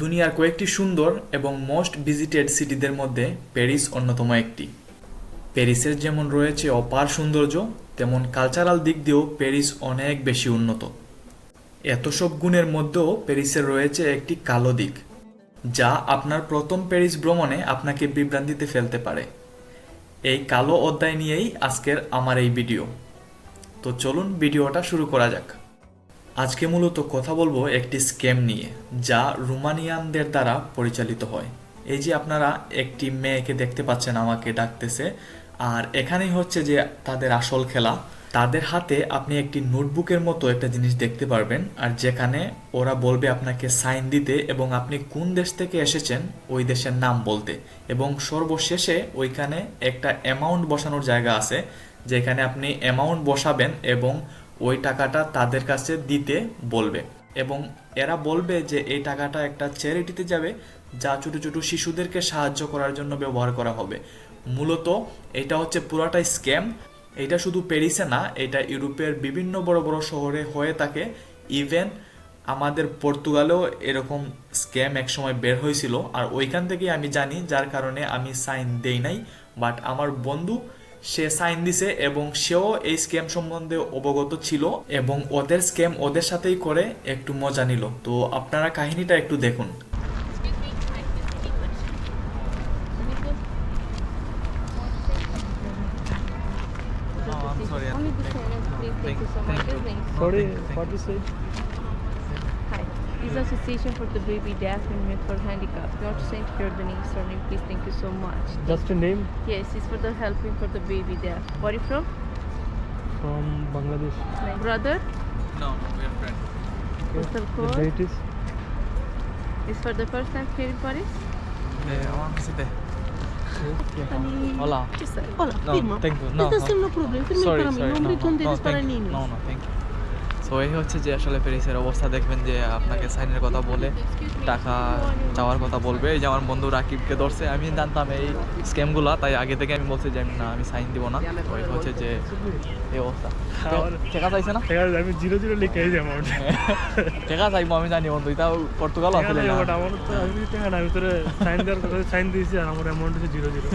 দুনিয়ার কয়েকটি সুন্দর এবং মোস্ট ভিজিটেড সিটিদের মধ্যে প্যারিস অন্যতম একটি। প্যারিসের যেমন রয়েছে অপার সৌন্দর্য, তেমন কালচারাল দিক দিয়েও প্যারিস অনেক বেশি উন্নত। এত সব গুণের মধ্যেও প্যারিসের রয়েছে একটি কালো দিক, যা আপনার প্রথম প্যারিস ভ্রমণে আপনাকে বিভ্রান্তিতে ফেলতে পারে। এই কালো অধ্যায় নিয়েই আজকের আমার এই ভিডিও তো চলুন ভিডিওটা শুরু করা যাক। আজকে মূলত কথা বলব একটি স্ক্যাম নিয়ে, যা রোমানিয়ানদের দ্বারা পরিচালিত হয়। এই যে আপনারা একটি মেয়েকে দেখতে পাচ্ছেন, আমাকে ডাকতেছে, আর এখানেই হচ্ছে যে তাদের আসল খেলা। তাদের হাতে আপনি একটি নোটবুকের মতো একটা জিনিস দেখতে পারবেন, আর যেখানে ওরা বলবে আপনাকে সাইন দিতে এবং আপনি কোন দেশ থেকে এসেছেন, ওই দেশের নাম বলতে। এবং সর্বশেষে ওইখানে একটা অ্যামাউন্ট বসানোর জায়গা আছে, যেখানে আপনি অ্যামাউন্ট বসাবেন এবং ওই টাকাটা তাদের কাছে দিতে বলবে। এবং এরা বলবে যে, এই টাকাটা একটা চ্যারিটিতে যাবে, যা ছোটো ছোটো শিশুদেরকে সাহায্য করার জন্য ব্যবহার করা হবে। মূলত এটা হচ্ছে পুরাটাই স্ক্যাম। এটা শুধু প্যারিসে না, এটা ইউরোপের বিভিন্ন বড় বড় শহরে হয়ে থাকে। ইভেন আমাদের পর্তুগালেও এরকম স্ক্যাম একসময় বের হয়েছিল। আর ওইখান থেকেই আমি জানি, যার কারণে আমি সাইন দেই নাই। বাট আমার বন্ধু সে সাইন দিছে এবং সেও এই স্ক্যাম সম্বন্ধে অবগত ছিল এবং ওদের স্ক্যাম ওদের সাথেই করে একটু মজা নিল তো আপনারা কাহিনীটা একটু দেখুন. Oh. Sorry, what you say? Hi. This is Association for the Baby Deaf and Mute for Handicap. You want to say your the name, surname, please. Thank you so much. Just a name Yes, it's for the helping for the baby deaf. Where are you from? from Bangladesh. My brother. No, no, we are friends. Postal The code. date is It's for the first time here in Paris. Eh, I want to sit there. Hani- Hola. Ci sei? Hola, No, firma. thank you. No, This no. is no problem. Firma Sorry, para mí. sorry. No, Nombre no, con no, dedos para thank you. niños. No, no, thank you. So এই হচ্ছে যে আসলে প্যারিসের অবস্থা। দেখবেন যে আপনাকে সাইনের কথা বলে টাকা চাওয়ার কথা বলবে। এই যে আমার বন্ধু রাকিবকে ধরছে। আমি জানতাম এই স্ক্যামগুলো তাই আগে থেকে আমি বলছি যে আমি না আমি সাইন দিব না। ওই হচ্ছে যে এই অবস্থা। টাকা চাইছে না? ঠিক আমি জিরো জিরো লিখে এই অ্যামাউন্ট টাকা চাইব আমি জানি বন্ধু এটা পর্তুগাল আছে আমার তো আমি টাকা না আমি সাইন দেওয়ার সাইন দিয়েছি আর আমার অ্যামাউন্ট হচ্ছে জিরো জিরো।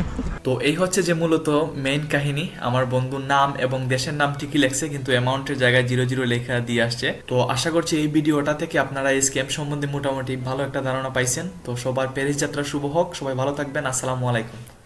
তো এই হচ্ছে যে মূলত মেইন কাহিনী। আমার বন্ধুর নাম এবং দেশের নাম ঠিকই লেখছে কিন্তু অ্যামাউন্টের জায়গায় জিরো জিরো লেখা দিয়ে আসছে। তো আশা করছি এই ভিডিওটা থেকে আপনারা এই স্ক্যাম সম্বন্ধে মোটামুটি ভালো একটা ধারণা পাইছেন। তো সবার প্যারিস যাত্রা শুভ হোক, সবাই ভালো থাকবেন, আসসালামু আলাইকুম।